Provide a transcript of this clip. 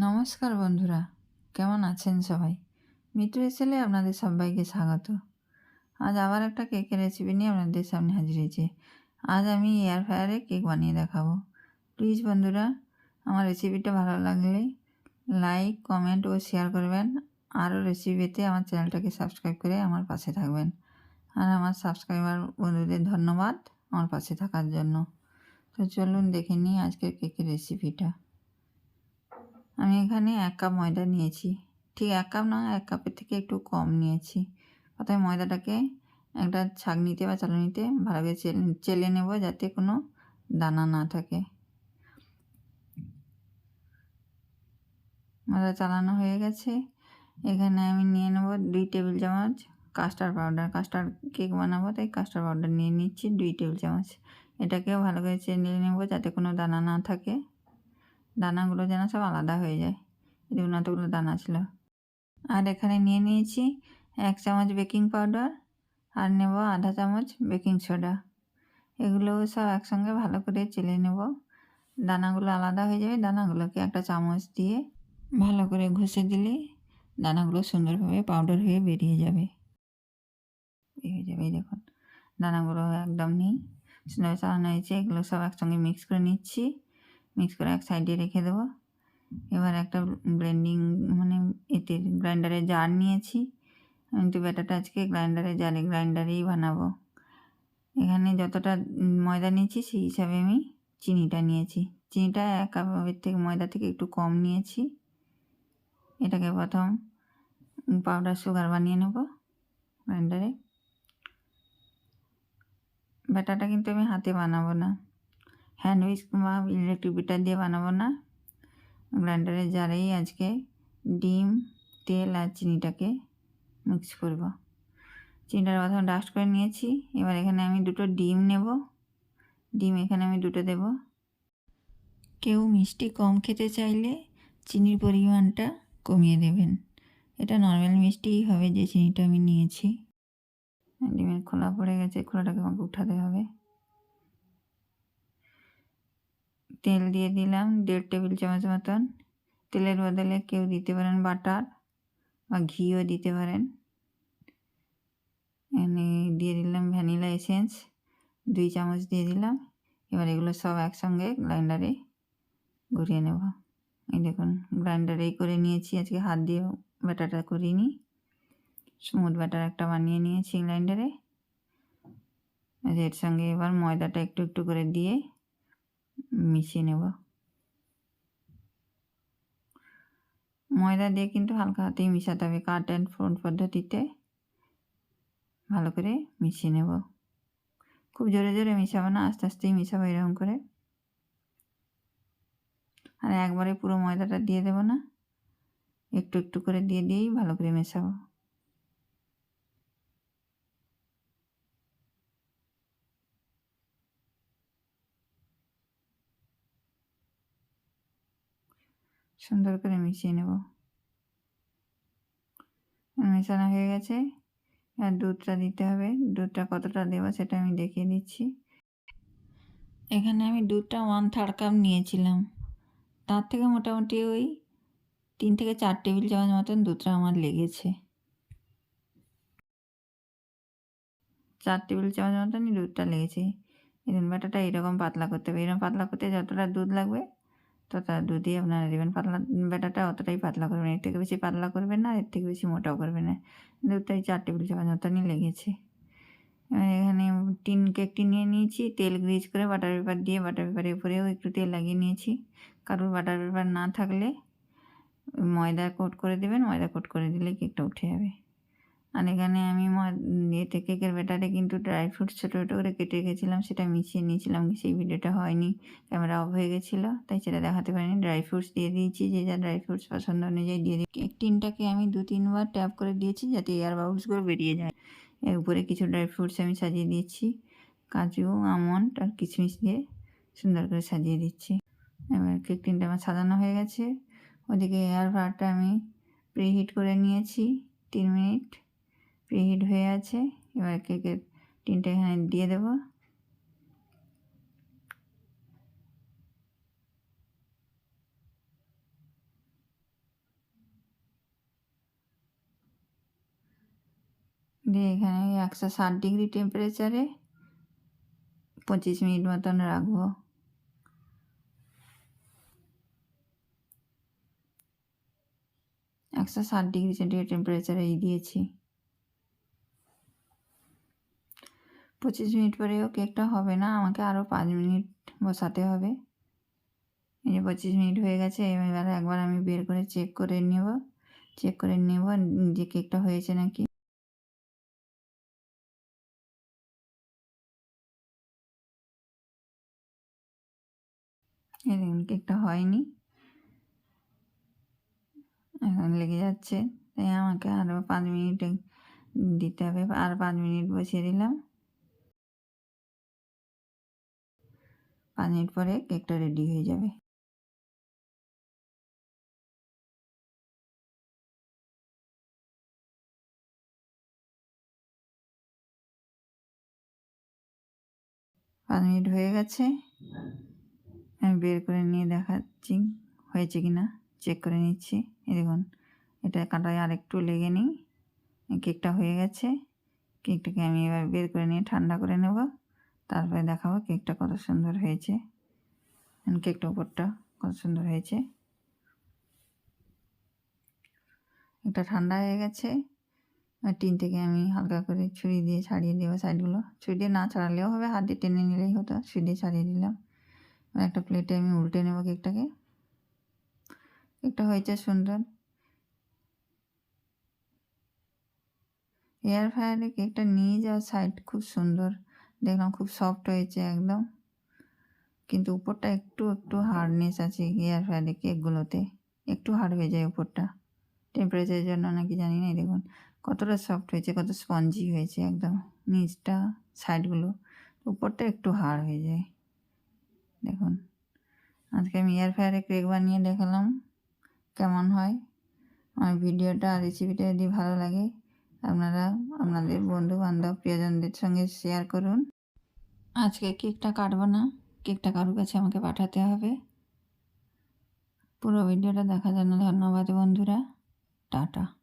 নমস্কার বন্ধুরা, কেমন আছেন সবাই? মিত্র এসেলে আপনাদের সবাইকে স্বাগত। আজ আবার একটা কেকের রেসিপি নিয়ে আপনাদের সামনে হাজির হয়েছে। আজ আমি এয়ার ফ্রায়ারে কেক বানিয়ে দেখাবো। প্লিজ বন্ধুরা, আমার রেসিপিটা ভালো লাগলে লাইক কমেন্ট ও শেয়ার করবেন। আরও রেসিপি পেতে আমার চ্যানেলটাকে সাবস্ক্রাইব করে আমার পাশে থাকবেন। আর আমার সাবস্ক্রাইবার বন্ধুদের ধন্যবাদ আমার পাশে থাকার জন্য। তো চলুন দেখে নিই আজকের কেকের রেসিপিটা আমি এখানে এক কাপ ময়দা নিয়েছি। ঠিক এক কাপ না, এক কাপের থেকে একটু কম নিয়েছি। প্রথমে ময়দাটাকে একটা ছাঁকনিতে বা চালনিতে ভালো করে চেলে চেলে নেব যাতে কোনো দানা না থাকে। ময়দা চালানো হয়ে গেছে। এখানে আমি নিয়ে নেব দুই টেবিল চামচ কাস্টার্ড পাউডার। কাস্টার্ড কেক বানাবো, তাই কাস্টার্ড পাউডার নিয়ে নিচ্ছি দুই টেবিল চামচ। এটাকেও ভালো করে চেলে নেব যাতে কোনো দানা না থাকে। দানাগুলো যেন সব আলাদা হয়ে যায়। দেখুন এতগুলো দানা ছিল। আর এখানে নিয়ে নিয়েছি এক চামচ বেকিং পাউডার আর নেব আধা চামচ বেকিং সোডা। এগুলো সব একসঙ্গে ভালো করে চেলে নেব। দানাগুলো আলাদা হয়ে যাবে, দানাগুলোকে একটা চামচ দিয়ে ভালো করে ঘষে দিলে দানাগুলো সুন্দরভাবে পাউডার হয়ে বেরিয়ে যাবে। হয়ে যাবে দেখুন। দানাগুলো একদম নেই, সুন্দর চালানো হয়েছে। এগুলো সব একসঙ্গে মিক্স করে নিচ্ছি। মিক্স করে এক সাইডে রেখে দেবো। এবার একটা ব্লেন্ডিং মানে এতে গ্রাইন্ডারে জার নিয়েছি। আমি তো ব্যাটাটা আজকে গ্রাইন্ডারে জারে গ্রাইন্ডারেই বানাবো। এখানে যতটা ময়দা নিয়েছি সেই হিসাবে আমি চিনিটা নিয়েছি। চিনিটা এক কাপের থেকে ময়দা থেকে একটু কম নিয়েছি। এটাকে প্রথম পাউডার সুগার বানিয়ে নেব গ্রাইন্ডারে ব্যাটাটা কিন্তু আমি হাতে বানাবো না। হ্যান্ড উইচ বা ইলেকট্রিক বিটার দিয়ে বানাবো না। গ্রাইন্ডারের জারেই আজকে ডিম, তেল আর চিনিটাকে মিক্স করব। চিনিটার প্রথমে ডাস্ট করে নিয়েছি। এবার এখানে আমি দুটো ডিম নেব। ডিম এখানে আমি দুটো দেব। কেউ মিষ্টি কম খেতে চাইলে চিনির পরিমাণটা কমিয়ে দেবেন। এটা নর্মাল মিষ্টিই হবে যে চিনিটা আমি নিয়েছি। ডিমের খোলা পড়ে গেছে, খোলাটাকে আমাকে উঠাতে হবে। তেল দিয়ে দিলাম, দেড় টেবিল চামচ মতন। তেলের বদলে কেউ দিতে পারেন বাটার বা ঘিও দিতে পারেন। এনে দিয়ে দিলাম ভ্যানিলা এসেন্স, দুই চামচ দিয়ে দিলাম। এবার এগুলো সব একসঙ্গে গ্রাইন্ডারে ঘুরিয়ে নেব। এই দেখুন, গ্রাইন্ডারেই করে নিয়েছি। আজকে হাত দিয়ে ব্যাটারটা করিনি। স্মুথ ব্যাটার একটা বানিয়ে নিয়েছি গ্রাইন্ডারে। এর সঙ্গে এবার ময়দাটা একটু একটু করে দিয়ে মিশিয়ে নেব। ময়দা দিয়ে কিন্তু হালকা হাতেই মিশাতে হবে কাট অ্যান্ড ফ্রন্ট পদ্ধতিতে। ভালো করে মিশিয়ে নেব। খুব জোরে জোরে মিশাবো না, আস্তে আস্তেই মিশাবো এরকম করে। আর একবারে পুরো ময়দাটা দিয়ে দেবো না। একটু একটু করে দিয়ে দিয়েই ভালো করে মেশাবো। সুন্দর করে মিশিয়ে নেব। মেশানো হয়ে গেছে। আর দুধটা দিতে হবে। দুধটা কতটা দেবো সেটা আমি দেখিয়ে দিচ্ছি। এখানে আমি দুধটা ওয়ান থার্ড কাপ নিয়েছিলাম। তার থেকে মোটামুটি ওই তিন থেকে চার টেবিল চামচ মতন দুধটা আমার লেগেছে। চার টেবিল চামচ মতনই দুধটা লেগেছে। এই ব্যাটাটা এরকম পাতলা করতে হবে। এরকম পাতলা করতে যতটা দুধ লাগবে ততটা দুধই আপনারা দেবেন। পাতলা ব্যাটাটা অতটাই পাতলা করবেন এর থেকে বেশি পাতলা করবেন না এর থেকে বেশি মোটাও করবেন না। দুধটাই চার টেবিল চামচ মতনই লেগেছে। এখানে টিন কেকটি নিয়ে নিয়েছি, তেল গ্রিজ করে বাটার পেপার দিয়ে বাটার পেপারের উপরেও একটু তেল লাগিয়ে নিয়েছি। কারোর বাটার পেপার না থাকলে ময়দা কোট করে দেবেন, ময়দা কোট করে দিলে কেকটা উঠে যাবে। আর এখানে আমি ইয়েতে কেকের ব্যাটারে কিন্তু ড্রাই ফ্রুটস ছোটো ছোটো করে কেটে রেখেছিলাম, সেটা মিশিয়ে নিয়েছিলাম, সেই ভিডিওটা হয়নি। ক্যামেরা অফ হয়ে গেছিল, তাই সেটা দেখাতে পারিনি। ড্রাই ফ্রুটস দিয়ে দিয়েছি, যে যা ড্রাই ফ্রুটস পছন্দ অনুযায়ী দিয়ে দিই। কেক টিনটাকে আমি দু, তিনবার ট্যাপ করে দিয়েছি, যাতে এয়ার বাবলসগুলো বেরিয়ে যায়। এর উপরে কিছু ড্রাই ফ্রুটস আমি সাজিয়ে দিয়েছি, কাজু, আমন্ড আর কিশমিশ দিয়ে সুন্দর করে সাজিয়ে দিচ্ছি। এবার কেক টিনটা আমার সাজানো হয়ে গেছে। ওদিকে এয়ার ফ্রায়ারটা আমি প্রিহিট করে নিয়েছি, তিন মিনিট। প্রিহিট হয়ে আছে। এবার কেকের টিনটা এখানে দিয়ে দেব। দিয়ে এখানে একশো ষাট ডিগ্রি টেম্পারেচারে পঁচিশ মিনিট মতন রাখব। একশো ষাট ডিগ্রি সেন্টিগ্রেড টেম্পারেচারে এই দিয়েছি। পঁচিশ মিনিট পরেও কেকটা হবে না, আমাকে আরও পাঁচ মিনিট বসাতে হবে। এই যে পঁচিশ মিনিট হয়ে গেছে, এবার একবার আমি বের করে চেক করে নেব। চেক করে নেব, যে কেকটা হয়েছে নাকি। কেকটা হয়নি। এখন লেগে যাচ্ছে, তাই আমাকে আরও পাঁচ মিনিট দিতে হবে। আর পাঁচ মিনিট বসিয়ে দিলাম। পাঁচ মিনিট পরে কেকটা রেডি হয়ে যাবে। পাঁচ মিনিট হয়ে গেছে। আমি বের করে নিয়ে দেখাচ্ছি, হয়েছে কি না? চেক করে নিচ্ছি। এই দেখুন, এটা কাঁটায় আর একটু লেগে নিই। কেকটা হয়ে গেছে। কেকটাকে আমি এবার বের করে নিয়ে ঠান্ডা করে নেব। তারপরে দেখাবো কেকটা কত সুন্দর হয়েছে। কেকটা উপরটা কত সুন্দর হয়েছে। এটা ঠান্ডা হয়ে গেছে। টিন থেকে আমি হালকা করে ছুরি দিয়ে ছাড়িয়ে দেবো সাইডগুলো। ছুরি দিয়ে না ছাড়ালেও হবে, হাত দিয়ে টেনে নিলেই হতো, ছুরি দিয়ে ছাড়িয়ে দিলাম। একটা প্লেটে আমি উল্টে নেব কেকটাকে। কেকটা হয়েছে সুন্দর। এয়ার ফ্রায়ারে কেকটা নিয়ে যাওয়ার সাইড খুব সুন্দর। দেখলাম খুব সফট হয়েছে একদম। কিন্তু উপরটা একটু একটু হার্ডনেস আছে এয়ার ফ্রায়ারে কেকগুলোতে একটু হার্ড হয়ে যায় উপরটা। টেম্পারেচারের জন্য নাকি জানি না দেখুন, কতটা সফট হয়েছে, কত স্পঞ্জি হয়েছে একদম। নিচটা সাইডগুলো উপরটা একটু হার্ড হয়ে যায়। দেখুন, আজকে আমি এয়ার ফ্রায়ারে কেক বানিয়ে দেখালাম। কেমন হয়? আমার ভিডিওটা রেসিপিটা যদি ভালো লাগে আপনারা আপনাদের বন্ধু বান্ধব প্রিয়জনদের সঙ্গে শেয়ার করুন। আজকে কেকটা কাটবো না। কেকটা কারোর কাছে আমাকে পাঠাতে হবে। পুরো ভিডিওটা দেখার জন্য ধন্যবাদ বন্ধুরা। টাটা।